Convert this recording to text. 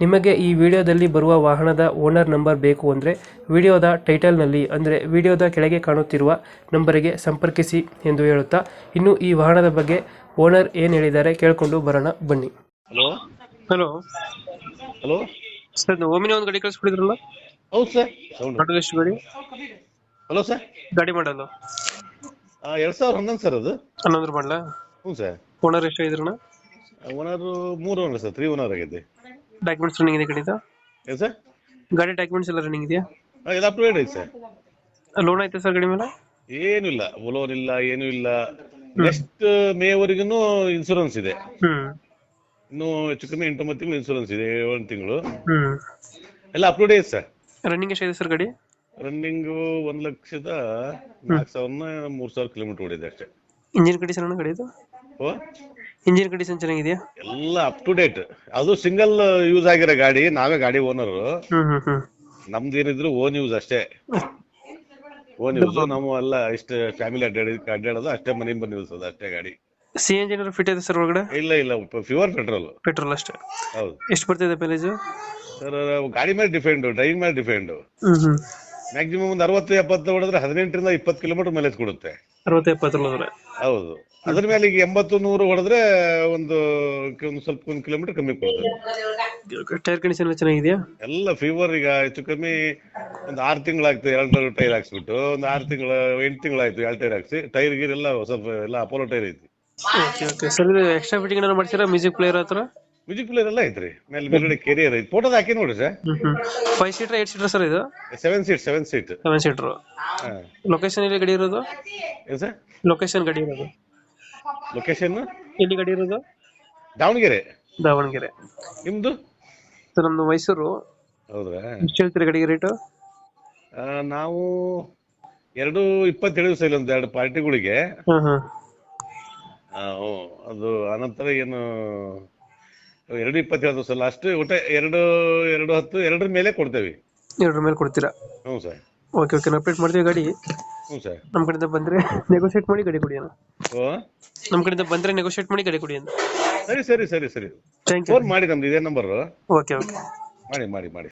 ನಿಮಗೆ ಈ ವಿಡಿಯೋದಲ್ಲಿ ಬರುವ ವಾಹನದ ಓನರ್ ನಂಬರ್ ಬೇಕು ಅಂದರೆ ವಿಡಿಯೋದ ಟೈಟಲ್ನಲ್ಲಿ ಅಂದರೆ ವಿಡಿಯೋದ ಕೆಳಗೆ ಕಾಣುತ್ತಿರುವ ನಂಬರಿಗೆ ಸಂಪರ್ಕಿಸಿ ಎಂದು ಹೇಳುತ್ತಾ ಇನ್ನು ಈ ವಾಹನದ ಬಗ್ಗೆ ಓನರ್ ಏನು ಹೇಳಿದ್ದಾರೆ ಕೇಳಿಕೊಂಡು ಬರೋಣ ಬನ್ನಿ. ಹಲೋ? ಹಲೋ? ಹಲೋ? ಸರ್ ಓಮಿನ ಒಂದು ಗಾಡಿ ಕಳಿಸ್ಕೊಡಿದ್ರಲ್ಲ? ಹೌದು ಸರ್. ಎಷ್ಟು ಗಾಡಿ? Hello sir. ಗಾಡಿ ಮಾಡಲ್ಲ ಎರಡು ಸಾವಿರ ಹನ್ನೊಂದು ಸರ್ ಅದು. ಹನ್ನೊಂದು ಮಾಡಲ? ಹ್ಞೂ ಸರ್. ಓನರ್ ಎಷ್ಟು ಇದ್ರಣ್ಣ ಓನರ್ ಮೂರು ಓನರ್ ಸರ್ ತ್ರೀ ಓನರ್ ಆಗೈತೆ ಡಾಕ್ಯುಮೆಂಟ್ಸ್ ರನ್ನಿಂಗ್ ಇದೆ ಕಡಿತ ಏನು ಸರ್? ಗಾಡಿ ಡಾಕ್ಯುಮೆಂಟ್ಸ್ ಎಲ್ಲ ರನ್ನಿಂಗ್ ಇದೆಯಾ? ಹಾಂ ಎಲ್ಲ ಅಪ್ಡೇಟ್ ಐತೆ ಸರ್. ಲೋನ್ ಐತೆ ಸರ್ ಗಾಡಿ ಮೇಲೆ? ಏನೂ ಇಲ್ಲ ಲೋನ್ ಇಲ್ಲ ಏನೂ ಇಲ್ಲ. ನೆಕ್ಸ್ಟ್ ಮೇವರೆಗೂ ಇನ್ಶೂರೆನ್ಸ್ ಇದೆ. ಹ್ಮ್. ಇನ್ನು ಹೆಚ್ಚು ಕಮ್ಮಿ ಎಂಟು ಒಂಬತ್ತು ತಿಂಗಳು ಇನ್ಸೂರೆನ್ಸ್ ಇದೆ ಒಂದು ತಿಂಗಳು. ಹ್ಮ್. ಎಲ್ಲ ಅಪ್ಡೇಟ್ ಐತೆ ಸರ್. ರನ್ನಿಂಗ್ ಎಷ್ಟಿದೆ ಸರ್ ಗಾಡಿ? ರನ್ನಿಂಗು ಒಂದು ಲಕ್ಷದ ನಾಲ್ಕು ಸಾವಿರನ ಮೂರು ಸಾವಿರ ಕಿಲೋಮೀಟರ್ ಓಡಿದೆ ಅಷ್ಟೇ. ಇಂಜಿನ್ ಕಂಡೀಷನ್ ಗಾಡಿದು ಓ ಇಂಜಿನ್ ಕಂಡೀಷನ್ ಚೆನ್ನಾಗಿದೆಯಾ? ಎಲ್ಲ ಅಪ್ ಟು ಡೇಟ್ ಅದು ಸಿಂಗಲ್ ಯೂಸ್ ಆಗಿರೋ ಗಾಡಿ ನಾವೇ ಗಾಡಿ ಓನರ್ ಹ್ಮ್ ಹ್ಮ್ ಹ್ಮ್. ನಮ್ದು ಏನಿದ್ರು ಓನ್ ಯೂಸ್ ಅಷ್ಟೇ. ಓನ್ ಯೂಸ್ ನಾವು ಎಲ್ಲ ಇಷ್ಟ ಫ್ಯಾಮಿಲಿ ಅಡ್ಡಾಡಿ ಅಡ್ಡಾಡೋದು ಅಷ್ಟೇ ಮನೆ ಬಂದು ಯೂಸ್ ಅದು ಅಷ್ಟೇ ಗಾಡಿ. ಸಿ ಏನಾದ್ರು ಫಿಟ್ ಇದೆ ಸರ್ ಒಳಗಡೆ? ಇಲ್ಲ ಇಲ್ಲ. ಪ್ಯೂರ್ ಪೆಟ್ರೋಲ್ ಪೆಟ್ರೋಲ್ ಅಷ್ಟೇ. ಹೌದು. ಎಷ್ಟು ಬರ್ತಿದೆ ಮೈಲೇಜು ಸರ್ ಗಾಡಿ ಮೇಲೆ ಡಿಪೆಂಡ್ ಡ್ರೈವಿಂಗ್ ಮೇಲೆ ಡಿಫೆಂಡ್ ಹ್ಮ್ ಹ್ಮ್. ಮ್ಯಾಕ್ಸಿಮಮ್ ಒಂದು ಅರವತ್ತು ಎಪ್ಪತ್ತು ಹೊಡೆದ್ರೆ ಹದಿನೆಂಟರಿಂದ ಇಪ್ಪತ್ತು ಕಿಲೋಮೀಟರ್ ಮೈಲೇಜ್ ಕೊಡುತ್ತೆ. ಅರವತ್ತು ಎಪ್ಪತ್ತು ಹೋದ್ರೆ ಹೌದು. ಅದ್ರ ಮೇಲೆ ಈಗ ಎಂಬತ್ತು ನೂರು ಹೊಡೆದ್ರೆ ಒಂದು ಒಂದು ಸ್ವಲ್ಪ ಒಂದು ಕಿಲೋಮೀಟರ್ ಕಮ್ಮಿ ಕೊಡುತ್ತೆ. ಟೈರ್ ಕಂಡೀಷನ್ ಎಲ್ಲ ಚೆನ್ನಾಗಿದೆಯಾ? ಎಲ್ಲ ಫೀವರ್ ಈಗ ಹೆಚ್ಚು ಕಮ್ಮಿ ಒಂದು ಆರು ತಿಂಗಳಾಗ್ತು ಎರಡು ಟೈರ್ ಹಾಕ್ಸ್ಬಿಟ್ಟು ಒಂದು ಆರು ತಿಂಗಳ ಎಂಟು ತಿಂಗಳಾಯ್ತು ಎರಡು ಟೈರ್ ಹಾಕ್ಸಿ ಟೈರ್ ಗೀರ್ ಎಲ್ಲ ಸ್ವಲ್ಪ ಎಲ್ಲ ಅಪೋಲೋ ಟೈರ್ ಐತಿ. Okay okay. ಸರ್ ಇದು ಎಕ್ಸ್ಟ್ರಾ ಫಿಟ್ಟಿಂಗ್ ಏನಾದ್ರು ಮಾಡ್ತೀರಾ? ಮ್ಯೂಸಿಕ್ ಪ್ಲೇಯರ್ ಹತ್ರ? ಮ್ಯೂಸಿಕ್ ಪ್ಲೇಯರ್ ಎಲ್ಲ ಐತ್ರಿ ಮೇಲೆ ಮೇಲ್ಗಡೆ ಕೆರಿಯರ್ ಐತಿ ಫೋಟೋದ ಹಾಕಿ ನೋಡಿ sir five seater eight seater sir ಇದು? Seven seat seven seat seven seater location ಎಲ್ಲಿ ಗಡಿ ಇರೋದು? ಏನ್ ಸರ್ ಲೊಕೇಶನ್ ಗಡಿ ಇರೋದು. ಲೊಕೇಶನ್ ಎಲ್ಲಿ ಗಡಿ ಇರೋದು? ದಾವಣಗೆರೆ. ದಾವಣಗೆರೆ. ನಿಮ್ದು? ಸರ್ ನಮ್ದು ಮೈಸೂರು. ಹೌದಾ ಎಷ್ಟು ಹೇಳ್ತೀರಿ ಗಡಿ ರೇಟು ನಾವು ಎರಡು ಇಪ್ಪತ್ತೇಳು ದಿವಸ ಇಲ್ಲ ಒಂದು ಎರಡು ಪಾರ್ಟಿಗಳಿಗೆ. ಅದು ಅನಂತರ ಏನು ಎರಡು ಇಪ್ಪತ್ತೇಳು ಸರ್ ಲಾಸ್ಟ್ ಊಟ ಎರಡು ಎರಡು ಹತ್ತು ಎರಡರ ಮೇಲೆ ಕೊಡ್ತೇವೆ. ಎರಡರ ಮೇಲೆ ಕೊಡ್ತೀರಾ? ಹ್ಞೂ ಸರ್. ಓಕೆ ಓಕೆ ಅಪ್ಡೇಟ್ ಮಾಡ್ತೀವಿ ಗಾಡಿ. ಹ್ಞೂ ಸರ್. ನಮ್ಮ ಕಡೆಯಿಂದ ಬಂದ್ರೆ ನೆಗೋಷಿಯೇಟ್ ಮಾಡಿ ಗಾಡಿ ಕೊಡಿ ಅಣ್ಣ. ಓ ನಮ್ಮ ಕಡೆಯಿಂದ ಬಂದ್ರೆ ನೆಗೋಷಿಯೇಟ್ ಮಾಡಿ ಗಾಡಿ ಕೊಡಿ ಅಂತ ಸರಿ ಸರಿ ಸರಿ ಸರಿ. ಥ್ಯಾಂಕ್ ಯು ಫೋನ್ ಮಾಡಿ ನಮ್ದು ಇದೇ ನಂಬರ್ ಓಕೆ ಓಕೆ. ಮಾಡಿ ಮಾಡಿ ಮಾಡಿ.